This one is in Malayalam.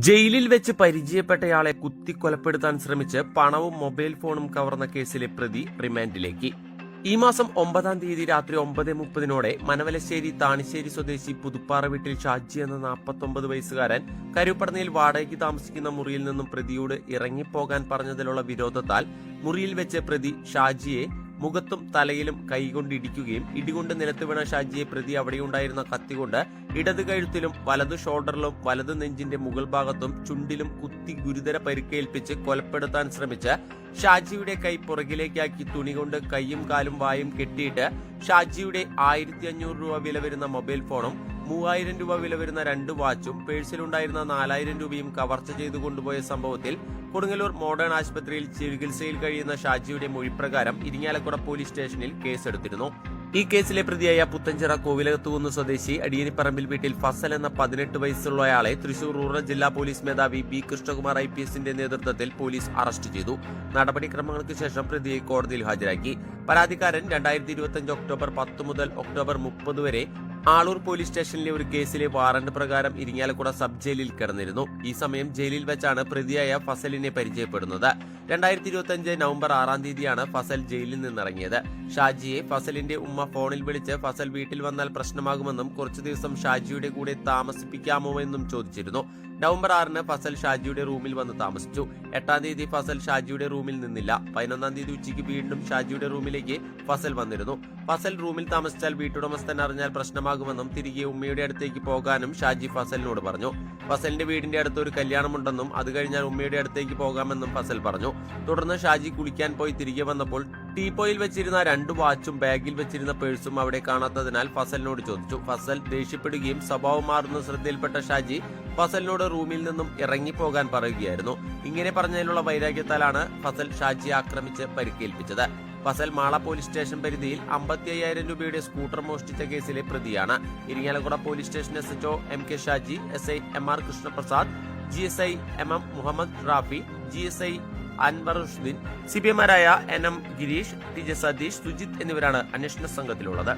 ജയിലിൽ വെച്ച് പരിചയപ്പെട്ടയാളെ കുത്തിക്കൊലപ്പെടുത്താൻ ശ്രമിച്ച് പണവും മൊബൈൽ ഫോണും കവർന്ന കേസിലെ പ്രതി റിമാൻഡിലേക്ക്. ഈ മാസം ഒമ്പതാം തീയതി രാത്രി ഒമ്പത് മുപ്പതിനോടെ മനവലശ്ശേരി താണിശ്ശേരി സ്വദേശി പുതുപ്പാറ വീട്ടിൽ ഷാജി എന്ന നാൽപ്പത്തൊമ്പത് വയസ്സുകാരൻ കരുപ്പടനയിൽ വാടകയ്ക്ക് താമസിക്കുന്ന മുറിയിൽ നിന്നും പ്രതിയോട് ഇറങ്ങിപ്പോകാൻ പറഞ്ഞതിലുള്ള വിരോധത്താൽ മുറിയിൽ വെച്ച് പ്രതി ഷാജിയെ മുഖത്തും തലയിലും കൈകൊണ്ട് ഇടിക്കുകയും ഇടികൊണ്ട് നിലത്ത് വീണ ഷാജിയെ പ്രതി അവിടെയുണ്ടായിരുന്ന കത്തികൊണ്ട് ഇടത് കഴുത്തിലും വലതു ഷോൾഡറിലും വലതു നെഞ്ചിന്റെ മുകൾ ഭാഗത്തും ചുണ്ടിലും കുത്തി ഗുരുതര പരിക്കേൽപ്പിച്ച് കൊലപ്പെടുത്താൻ ശ്രമിച്ച ഷാജിയുടെ കൈ പുറകിലേക്കാക്കി തുണി കൊണ്ട് കൈയും കാലും വായും കെട്ടിയിട്ട് ഷാജിയുടെ ആയിരത്തി അഞ്ഞൂറ് രൂപ വില വരുന്ന മൊബൈൽ ഫോണും മൂവായിരം രൂപ വില വരുന്ന രണ്ട് വാച്ചും പേഴ്സിലുണ്ടായിരുന്ന നാലായിരം രൂപയും കവർച്ച ചെയ്തു കൊണ്ടുപോയ സംഭവത്തിൽ കൊടുങ്ങല്ലൂർ മോഡേൺ ആശുപത്രിയിൽ ചികിത്സയിൽ കഴിയുന്ന ഷാജിയുടെ മൊഴിപ്രകാരം ഇരിങ്ങാലക്കുട പോലീസ് സ്റ്റേഷനിൽ കേസെടുത്തിരുന്നു. ഈ കേസിലെ പ്രതിയായ പുത്തഞ്ചിറ കോവിലകത്തുകുന്ന് സ്വദേശി അടിയനിപ്പറമ്പിൽ വീട്ടിൽ ഫസൽ എന്ന പതിനെട്ട് വയസ്സുള്ളയാളെ തൃശൂർ റൂറൽ ജില്ലാ പോലീസ് മേധാവി ബി കൃഷ്ണകുമാർ ഐ പി എസിന്റെ നേതൃത്വത്തിൽ പോലീസ് അറസ്റ്റ് ചെയ്തു. നടപടിക്രമങ്ങൾക്ക് ശേഷം പ്രതിയെ കോടതിയിൽ ഹാജരാക്കി. പരാതിക്കാരൻ രണ്ടായിരത്തി ഇരുപത്തിയഞ്ച് ഒക്ടോബർ പത്ത് മുതൽ ഒക്ടോബർ മുപ്പത് വരെ ആളൂർ പോലീസ് സ്റ്റേഷനിലെ ഒരു കേസിലെ വാറന്റ് പ്രകാരം ഇരിങ്ങാലക്കുട സബ് ജയിലിൽ കിടന്നിരുന്നു. ഈ സമയം ജയിലിൽ വെച്ചാണ് പ്രതിയായ ഫസലിനെ പരിചയപ്പെടുന്നത്. രണ്ടായിരത്തി ഇരുപത്തിയഞ്ച് നവംബർ ആറാം തീയതിയാണ് ഫസൽ ജയിലിൽ നിന്നിറങ്ങിയത്. ഷാജിയെ ഫസലിന്റെ ഉമ്മ ഫോണിൽ വിളിച്ച് ഫസൽ വീട്ടിൽ വന്നാൽ പ്രശ്നമാകുമെന്നും കുറച്ചു ദിവസം ഷാജിയുടെ കൂടെ താമസിപ്പിക്കാമോ എന്നും ചോദിച്ചിരുന്നു. നവംബർ ആറിന് ഫസൽ ഷാജിയുടെ റൂമിൽ വന്ന് താമസിച്ചു. എട്ടാം തീയതി ഫസൽ ഷാജിയുടെ റൂമിൽ നിന്നില്ല. പതിനൊന്നാം തീയതി ഉച്ചയ്ക്ക് വീണ്ടും ഷാജിയുടെ റൂമിലേക്ക് ഫസൽ വന്നിരുന്നു. ഫസൽ റൂമിൽ താമസിച്ചാൽ വീട്ടുടമസ്ഥൻ അറിഞ്ഞാൽ പ്രശ്നമാകുമെന്നും തിരികെ ഉമ്മയുടെ അടുത്തേക്ക് പോകാനും ഷാജി ഫസലിനോട് പറഞ്ഞു. ഫസലിന്റെ വീടിന്റെ അടുത്ത് ഒരു കല്യാണമുണ്ടെന്നും അത് കഴിഞ്ഞാൽ ഉമ്മയുടെ അടുത്തേക്ക് പോകാമെന്നും ഫസൽ പറഞ്ഞു. തുടർന്ന് ഷാജി കുളിക്കാൻ പോയി തിരികെ വന്നപ്പോൾ ടീപ്പോയിൽ വെച്ചിരുന്ന രണ്ട് വാച്ചും ബാഗിൽ വെച്ചിരുന്ന പേഴ്സും അവിടെ കാണാത്തതിനാൽ ഫസലിനോട് ചോദിച്ചു. ഫസൽ ദേഷ്യപ്പെടുകയും സ്വഭാവം മാറുന്ന ശ്രദ്ധയിൽപ്പെട്ട ഷാജി ഫസലിനോട് റൂമിൽ നിന്നും ഇറങ്ങിപ്പോകാൻ പറയുകയായിരുന്നു. ഇങ്ങനെ പറഞ്ഞതിലുള്ള വൈരാഗ്യത്താലാണ് ഫസൽ ഷാജിയെ ആക്രമിച്ച് പരിക്കേൽപ്പിച്ചത്. ഫസൽ മാള പോലീസ് സ്റ്റേഷൻ പരിധിയിൽ അമ്പത്തി അയ്യായിരം രൂപയുടെ സ്കൂട്ടർ മോഷ്ടിച്ച കേസിലെ പ്രതിയാണ്. Irinjalakuda police station S H O M K Shaji S I M R Krishnaprasad G S I M M Muhammad Rafi G S I Anwar P എമാരായ N M Girish T J Satheesh Sujith എന്നിവരാണ് അന്വേഷണ സംഘത്തിലുള്ളത്.